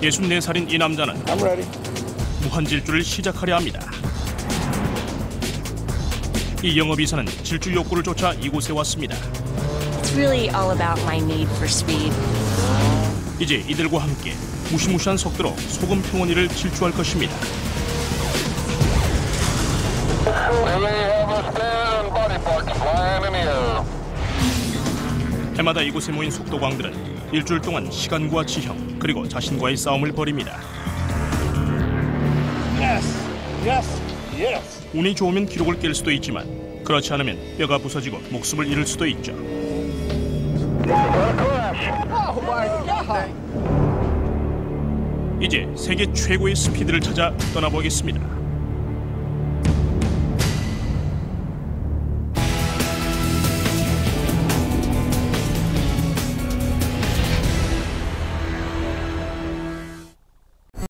64살인 이 남자는 I'm ready. 무한 질주를 시작하려 합니다. 이 영업이사는 질주 욕구를 쫓아 이곳에 왔습니다. Really all about my need for speed. 이제 이들과 함께 무시무시한 속도로 소금 평원이를 질주할 것입니다. 해마다 이곳에 모인 속도광들은 일주일 동안 시간과 지형 그리고 자신과의 싸움을 벌입니다. Yes. Yes. Yes. 운이 좋으면 기록을 깰 수도 있지만 그렇지 않으면 뼈가 부서지고 목숨을 잃을 수도 있죠. Oh. 이제 세계 최고의 스피드를 찾아 떠나보겠습니다.